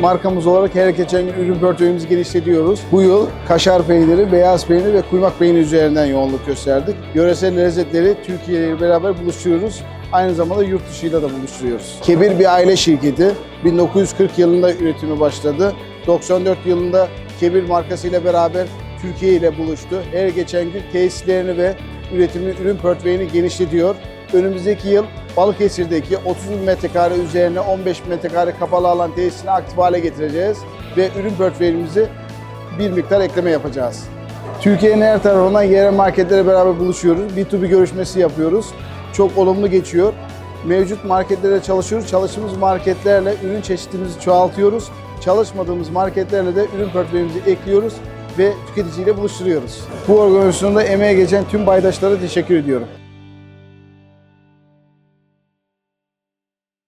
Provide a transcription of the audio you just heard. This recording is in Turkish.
markamız olarak her geçen gün ürün portföyümüzü genişletiyoruz. Bu yıl kaşar peyniri, beyaz peynir ve kuymak peyniri üzerinden yoğunluk gösterdik. Yöresel lezzetleri Türkiye ile beraber buluşturuyoruz. Aynı zamanda yurt dışıyla da buluşturuyoruz. Kebir bir aile şirketi. 1940 yılında üretimi başladı. 94 yılında Kebir markasıyla beraber Türkiye ile buluştu. Her geçen gün tesislerini ve üretimini, ürün portföyünü genişletiyor. Önümüzdeki yıl Balıkesir'deki 30 bin metrekare üzerine 15 bin metrekare kapalı alan tesisini aktif hale getireceğiz ve ürün portföyümüzü bir miktar ekleme yapacağız. Türkiye'nin her tarafından yerel marketlere beraber buluşuyoruz. B2B görüşmesi yapıyoruz. Çok olumlu geçiyor. Mevcut marketlere çalışıyoruz. Çalıştığımız marketlerle ürün çeşitimizi çoğaltıyoruz. Çalışmadığımız marketlerle de ürün portföyümüzü ekliyoruz ve tüketiciyle buluşturuyoruz. Bu organizasyonda emeğe geçen tüm paydaşlara teşekkür ediyorum.